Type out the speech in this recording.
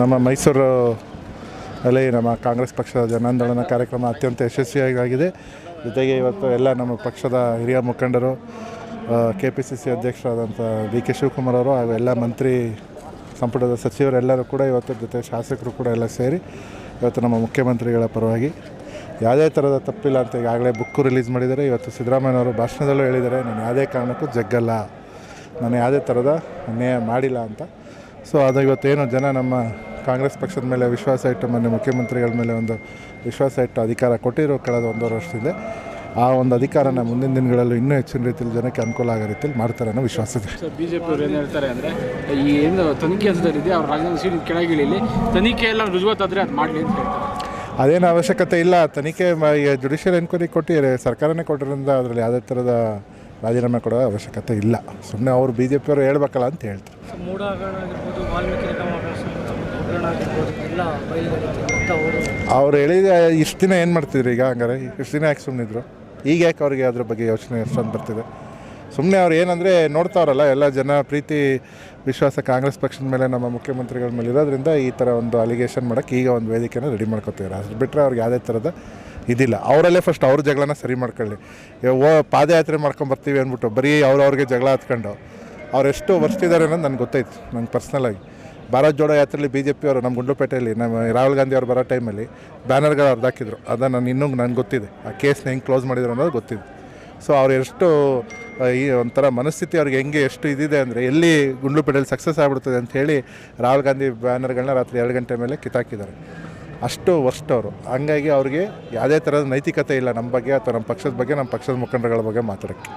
ನಮ್ಮ ಮೈಸೂರು ಅಲ್ಲಿ ನಮ್ಮ ಕಾಂಗ್ರೆಸ್ ಪಕ್ಷದ ಜನಾಂದೋಲನ ಕಾರ್ಯಕ್ರಮ ಅತ್ಯಂತ ಯಶಸ್ವಿಯಾಗಿದೆ. ಜೊತೆಗೆ ಇವತ್ತು ಎಲ್ಲ ನಮ್ಮ ಪಕ್ಷದ ಹಿರಿಯ ಮುಖಂಡರು ಕೆ ಪಿ ಸಿ ಸಿ ಅಧ್ಯಕ್ಷರಾದಂಥ ಡಿ ಕೆ ಶಿವಕುಮಾರ್ ಅವರು ಹಾಗೂ ಎಲ್ಲ ಮಂತ್ರಿ ಸಂಪುಟದ ಸಚಿವರೆಲ್ಲರೂ ಕೂಡ ಇವತ್ತು ಜೊತೆ ಶಾಸಕರು ಕೂಡ ಎಲ್ಲ ಸೇರಿ ಇವತ್ತು ನಮ್ಮ ಮುಖ್ಯಮಂತ್ರಿಗಳ ಪರವಾಗಿ ಯಾವುದೇ ಥರದ ತಪ್ಪಿಲ್ಲ ಅಂತ ಈಗಾಗಲೇ ಬುಕ್ಕು ರಿಲೀಸ್ ಮಾಡಿದ್ದಾರೆ. ಇವತ್ತು ಸಿದ್ದರಾಮಯ್ಯನವರು ಭಾಷಣದಲ್ಲೂ ಹೇಳಿದ್ದಾರೆ, ನಾನು ಯಾವುದೇ ಕಾರಣಕ್ಕೂ ಜಗ್ಗಲ್ಲ, ನಾನು ಯಾವುದೇ ಥರದ ಅನ್ಯಾಯ ಮಾಡಿಲ್ಲ ಅಂತ. ಸೊ ಅದು ಇವತ್ತೇನು ಜನ ನಮ್ಮ ಕಾಂಗ್ರೆಸ್ ಪಕ್ಷದ ಮೇಲೆ ವಿಶ್ವಾಸ ಇಟ್ಟು ಮೊನ್ನೆ ಮುಖ್ಯಮಂತ್ರಿಗಳ ಮೇಲೆ ಒಂದು ವಿಶ್ವಾಸ ಇಟ್ಟು ಅಧಿಕಾರ ಕೊಟ್ಟಿರೋ ಕಳೆದ ಒಂದೂವರೆ ವರ್ಷದಿಂದ ಆ ಒಂದು ಅಧಿಕಾರನ ಮುಂದಿನ ದಿನಗಳಲ್ಲೂ ಇನ್ನೂ ಹೆಚ್ಚಿನ ರೀತಿಯಲ್ಲಿ ಜನಕ್ಕೆ ಅನುಕೂಲ ಆಗೋ ರೀತಿಯಲ್ಲಿ ಮಾಡ್ತಾರೆ ಅನ್ನೋ ವಿಶ್ವಾಸ ಇದೆ. ಸರ್ ಬಿ ಜೆ ಪಿಯವರು ಏನು ಹೇಳ್ತಾರೆ ಅಂದರೆ ಈ ಏನು ತನಿಖೆ ಹಂತದಲ್ಲಿದೆ ಅವ್ರ ಸೀಟ್ ಕೆಳಗಿಳಿಲಿ ತನಿಖೆ ಎಲ್ಲ ರುಜುವಾತಾದರೆ ಅದು ಮಾಡಲಿ ಅಂತ ಹೇಳ್ತಾರೆ. ಅದೇನು ಅವಶ್ಯಕತೆ ಇಲ್ಲ ತನಿಖೆ ಜುಡಿಷಿಯಲ್ ಎನ್ಕ್ವೈರಿ ಕೊಟ್ಟಿದ್ದಾರೆ ಸರ್ಕಾರನೇ ಕೊಟ್ಟಿರೋದ್ರಿಂದ ಅದರಲ್ಲಿ ಯಾವುದೇ ಥರದ ರಾಜೀನಾಮೆ ಕೊಡೋ ಅವಶ್ಯಕತೆ ಇಲ್ಲ. ಸುಮ್ಮನೆ ಅವರು ಬಿ ಜೆ ಪಿಯವರು ಹೇಳ್ಬೇಕಲ್ಲ ಅಂತ ಹೇಳ್ತಾರೆ. ವಾಲ್ಮೀಕಿ ಆಗಿರ್ಬೋದು ಅವರು ಹೇಳಿದ ಇಷ್ಟು ದಿನ ಏನು ಮಾಡ್ತಿದ್ರು ಈಗ ಹಂಗಾರೆ? ಇಷ್ಟು ದಿನ ಯಾಕೆ ಸುಮ್ಮನಿದ್ರು ಈಗ ಯಾಕೆ ಅವ್ರಿಗೆ ಅದ್ರ ಬಗ್ಗೆ ಯೋಚನೆ ಎಷ್ಟೊಂದು ಬರ್ತಿದೆ? ಸುಮ್ಮನೆ ಅವ್ರು ಏನಂದರೆ ನೋಡ್ತಾವ್ರಲ್ಲ ಎಲ್ಲ ಜನ ಪ್ರೀತಿ, ವಿಶ್ವಾಸ ಕಾಂಗ್ರೆಸ್ ಪಕ್ಷದ ಮೇಲೆ, ನಮ್ಮ ಮುಖ್ಯಮಂತ್ರಿಗಳ ಮೇಲೆ ಇರೋದ್ರಿಂದ ಈ ಥರ ಒಂದು ಅಲಿಗೇಷನ್ ಮಾಡೋಕ್ಕೆ ಈಗ ಒಂದು ವೇದಿಕೆನ ರೆಡಿ ಮಾಡ್ಕೊತಿದ್ದಾರೆ ಅಷ್ಟು ಬಿಟ್ಟರೆ ಅವ್ರಿಗೆ ಯಾವುದೇ ಥರದ ಇದಿಲ್ಲ. ಅವರಲ್ಲೇ ಫಸ್ಟ್ ಅವ್ರ ಜಗಳನ ಸರಿ ಮಾಡ್ಕೊಳ್ಳಿ. ಓ ಪಾದಯಾತ್ರೆ ಮಾಡ್ಕೊಂಬರ್ತೀವಿ ಅಂದ್ಬಿಟ್ಟು ಬರೀ ಅವ್ರವ್ರಿಗೆ ಜಗಳ ಹತ್ಕೊಂಡು ಅವ್ರು ಎಷ್ಟು ವರ್ಷಿದ್ದಾರೆ ಅನ್ನೋದು ನನಗೆ ಗೊತ್ತಾಯ್ತು ನಂಗೆ ಪರ್ಸ್ನಲಾಗಿ ಭಾರತ್ ಜೋಡೋ ಯಾತ್ರೆಯಲ್ಲಿ ಬಿ ಜೆ ಪಿಯವರು ನಮ್ಮ ಗುಂಡ್ಲುಪೇಟೆಯಲ್ಲಿ, ನಮ್ಮ ರಾಹುಲ್ ಗಾಂಧಿ ಅವರು ಬರೋ ಟೈಮಲ್ಲಿ ಬ್ಯಾನರ್ಗಳು ಅವ್ರದ್ದು ಹಾಕಿದ್ರು. ಅದನ್ನು ನಾನು ಇನ್ನೂ ನನಗೆ ಗೊತ್ತಿದೆ. ಆ ಕೇಸ್ನ ಹೆಂಗೆ ಕ್ಲೋಸ್ ಮಾಡಿದ್ರು ಅನ್ನೋದು ಗೊತ್ತಿದೆ. ಸೊ ಅವ್ರು ಎಷ್ಟು ಈ ಒಂಥರ ಮನಸ್ಥಿತಿ ಅವ್ರಿಗೆ ಹೆಂಗೆ ಎಷ್ಟು ಇದಿದೆ ಅಂದರೆ ಎಲ್ಲಿ ಗುಂಡ್ಲುಪೇಟೆಯಲ್ಲಿ ಸಕ್ಸಸ್ ಆಗಿಬಿಡ್ತದೆ ಅಂತ ಹೇಳಿ ರಾಹುಲ್ ಗಾಂಧಿ ಬ್ಯಾನರ್ಗಳನ್ನ ರಾತ್ರಿ ಎರಡು ಗಂಟೆ ಮೇಲೆ ಕಿತ್ತಾಕಿದ್ದಾರೆ. ಅಷ್ಟು ವರ್ಷ ಅವರು ಹಂಗಾಗಿ ಅವ್ರಿಗೆ ಯಾವುದೇ ಥರದ ನೈತಿಕತೆ ಇಲ್ಲ ನಮ್ಮ ಬಗ್ಗೆ ಅಥವಾ ನಮ್ಮ ಪಕ್ಷದ ಬಗ್ಗೆ, ನಮ್ಮ ಪಕ್ಷದ ಮುಖಂಡಗಳ ಬಗ್ಗೆ ಮಾತಾಡೋಕ್ಕೆ.